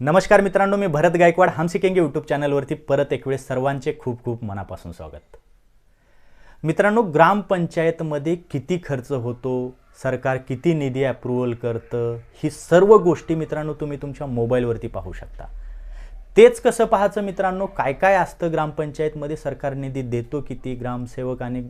नमस्कार मित्रांनो मी भरत गायकवाड हम सिकेंगे यूट्यूब चॅनलवरती परत एक वेळेस सर्वांचे खूप खूप मनापासून स्वागत. मित्रांनो ग्रामपंचायतमध्ये किती खर्च होतो सरकार किती निधी अप्रुव्हल करतं ही सर्व गोष्टी मित्रांनो तुम्ही तुमच्या मोबाईलवरती पाहू शकता. तेच कसं पाहायचं मित्रांनो? काय काय असतं ग्रामपंचायतमध्ये? सरकार निधी देतो किती? ग्रामसेवक आणि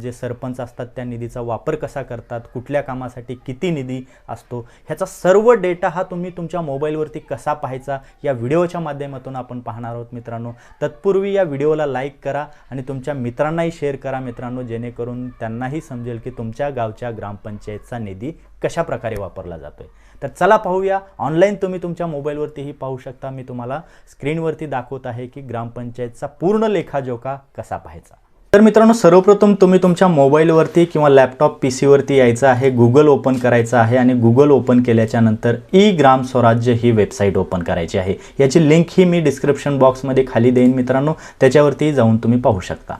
जे सरपंच असतात त्या निधीचा वापर कसा करतात? कुठल्या कामासाठी किती निधी असतो? ह्याचा सर्व डेटा हा तुम्ही तुमच्या मोबाईलवरती कसा पाहायचा? या व्हिडिओच्या माध्यमातून आपण पाहणार आहोत मित्रांनो. तत्पूर्वी या व्हिडिओला लाईक करा आणि तुमच्या मित्रांनाही शेअर करा मित्रांनो जेणेकरून त्यांनाही समजेल की तुमच्या गावच्या ग्रामपंचायतचा निधी कशा प्रकारे वापरला जातो आहे तर चला पाहूया. ऑनलाईन तुम्ही तुमच्या मोबाईलवरतीही पाहू शकता. मी तुम्हाला स्क्रीनवरती दाखवत आहे की ग्रामपंचायतचा पूर्ण लेखाजोखा कसा पाहायचा. तर मित्रांनो सर्वप्रथम तुम्ही तुमच्या मोबाईलवरती किंवा लॅपटॉप पी सीवरती यायचं आहे गुगल ओपन करायचं आहे आणि गुगल ओपन केल्याच्यानंतर ई ग्राम स्वराज्य ही वेबसाईट ओपन करायची आहे. याची लिंक ही मी डिस्क्रिप्शन बॉक्समध्ये खाली देईन मित्रांनो. त्याच्यावरती जाऊन तुम्ही पाहू शकता.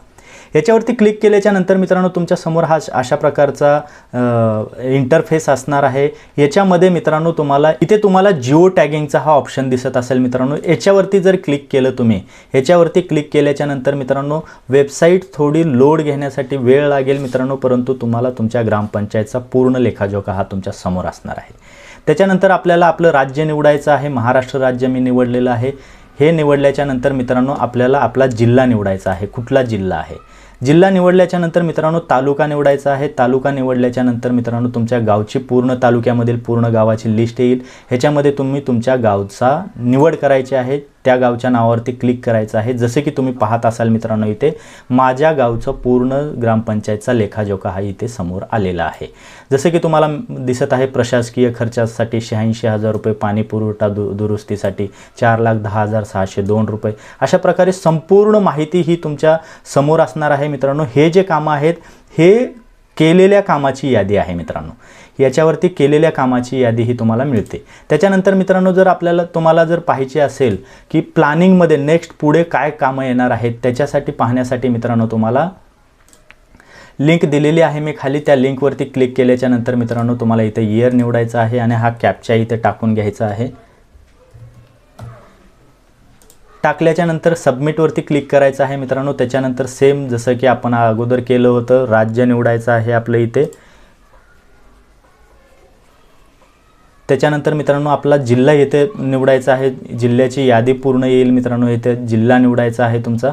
याच्यावरती क्लिक केल्याच्यानंतर मित्रांनो तुमच्यासमोर हा अशा प्रकारचा इंटरफेस असणार आहे. याच्यामध्ये मित्रांनो तुम्हाला इथे तुम्हाला जिओ टॅगिंगचा हा ऑप्शन दिसत असेल मित्रांनो. याच्यावरती जर क्लिक केलं तुम्ही याच्यावरती क्लिक केल्याच्यानंतर मित्रांनो वेबसाईट थोडी लोड घेण्यासाठी वेळ लागेल मित्रांनो परंतु तुम्हाला तुमच्या ग्रामपंचायतचा पूर्ण लेखाजोखा हा तुमच्यासमोर असणार आहे. त्याच्यानंतर आपल्याला आपलं राज्य निवडायचं आहे महाराष्ट्र राज्य मी निवडलेलं आहे. हे निवडल्याच्या नंतर मित्रांनो आपल्याला आपला जिल्हा निवडायचा आहे. कुठला जिल्हा आहे? जिल्हा निवडल्याच्या नंतर मित्रांनो तालुका निवडायचा आहे. तालुका निवडल्याच्या नंतर मित्रांनो तुमच्या गावची पूर्ण तालुक्यामधील पूर्ण गावाची लिस्ट येईल. ह्याच्यामध्ये तुम्ही तुमच्या गावचा निवड करायची आहे. त्या गावच्या नावावरती क्लिक करायचं आहे. जसे की तुम्ही पाहत असाल मित्रांनो इथे माझ्या गावचं पूर्ण ग्रामपंचायतचा लेखाजोखा हा इथे समोर आलेला आहे. जसं की तुम्हाला दिसत आहे प्रशासकीय खर्चासाठी शहाऐंशी हजार रुपये पाणी पुरवठा दु दुरुस्तीसाठी चार लाख दहा हजार सहाशे दोन रुपये. अशा प्रकारे संपूर्ण माहिती ही तुमच्यासमोर असणार आहे मित्रांनो. हे जे कामं आहेत हे केलेल्या कामाची यादी आहे मित्रांनो. याच्यावरती केलेल्या कामाची यादी ही तुम्हाला मिळते. त्याच्यानंतर मित्रांनो जर आपल्याला तुम्हाला जर पाहिजे असेल की प्लॅनिंगमध्ये नेक्स्ट पुढे काय कामं येणार आहेत त्याच्यासाठी पाहण्यासाठी मित्रांनो तुम्हाला लिंक दिलेली आहे मी खाली. त्या लिंकवरती क्लिक केल्याच्यानंतर मित्रांनो तुम्हाला इथे इयर निवडायचा आहे आणि हा कॅपच्या इथे टाकून घ्यायचा आहे. टाकल्याच्या नंतर सबमिटवरती क्लिक करायचं आहे मित्रांनो. त्याच्यानंतर सेम जसं की आपण अगोदर केलं होतं राज्य निवडायचं आहे आपलं इथे. त्याच्यानंतर मित्रांनो आपला जिल्हा येथे निवडायचा आहे. जिल्ह्याची यादी पूर्ण येईल मित्रांनो. येथे जिल्हा निवडायचा आहे तुमचा.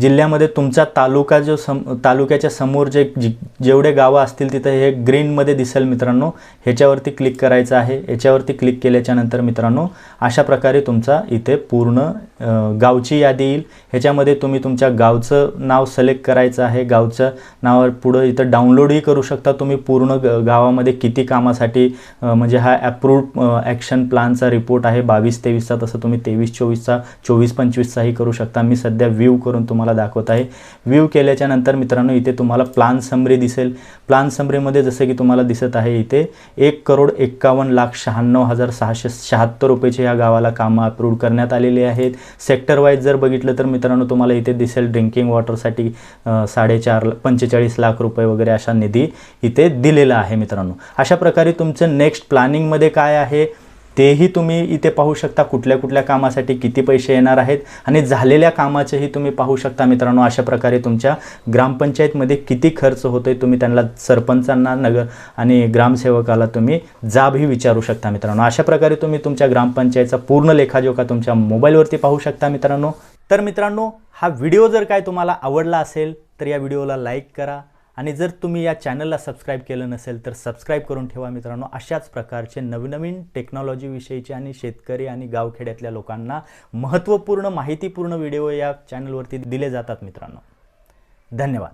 जिल्ह्यामध्ये तुमचा तालुका जो सम तालुक्याच्या समोर जे जि जेवढे गावं असतील तिथं हे ग्रीनमध्ये दिसेल मित्रांनो. ह्याच्यावरती क्लिक करायचं आहे. याच्यावरती क्लिक केल्याच्यानंतर मित्रांनो अशा प्रकारे तुमचा इथे पूर्ण गावची यादी येईल. ह्याच्यामध्ये तुम्ही तुमच्या गावचं नाव सिलेक्ट करायचं आहे. गावचं नावावर पुढं इथं डाउनलोडही करू शकता तुम्ही पूर्ण ग गावामध्ये किती कामासाठी म्हणजे हा ॲप्रूव्ड ॲक्शन प्लॅनचा रिपोर्ट आहे. बावीस तेवीसचा तसं तुम्ही तेवीस चोवीसचा चोवीस पंचवीसचाही करू शकता. मी सध्या व्ह्यू करून तुम्हाला तुम्हाला दाखवत आहे. व्ह्यू केल्याच्यानंतर मित्रांनो इथे तुम्हाला प्लान समरी दिसेल. प्लान समरीमध्ये जसं की तुम्हाला दिसत आहे इथे एक करोड एक्कावन्न लाख शहाण्णव हजार सहाशे शहात्तर रुपयेचे या गावाला कामं अप्रूव्ह करण्यात आलेले आहेत. सेक्टर वाईज जर बघितलं तर मित्रांनो तुम्हाला इथे दिसेल ड्रिंकिंग वॉटरसाठी साडेचार पंचेचाळीस लाख रुपये वगैरे अशा निधी इथे दिलेला आहे मित्रांनो. अशा प्रकारे तुमचं नेक्स्ट प्लॅनिंगमध्ये काय आहे? तेही तुम्ही इथे पाहू शकता कुठल्या कुठल्या कामासाठी किती पैसे येणार आहेत आणि झालेल्या कामाचेही तुम्ही पाहू शकता मित्रांनो. अशा प्रकारे तुमच्या ग्रामपंचायतमध्ये किती खर्च होतो आहे तुम्ही त्यांना सरपंचांना नगर आणि ग्रामसेवकाला तुम्ही जाबही विचारू शकता मित्रांनो. अशा प्रकारे तुम्ही तुमच्या ग्रामपंचायतचा पूर्ण लेखाजोखा तुमच्या मोबाईलवरती पाहू शकता मित्रांनो. तर मित्रांनो हा व्हिडिओ जर काय तुम्हाला आवडला असेल तर या व्हिडिओला लाईक करा. आणि जर तुम्ही या चॅनलला सबस्क्राईब केलं नसेल तर सबस्क्राईब करून ठेवा मित्रांनो. अशाच प्रकारचे नवनवीन टेक्नॉलॉजीविषयीचे आणि शेतकरी आणि गावखेड्यातल्या लोकांना महत्त्वपूर्ण माहितीपूर्ण व्हिडिओ या चॅनलवरती दिले जातात मित्रांनो. धन्यवाद.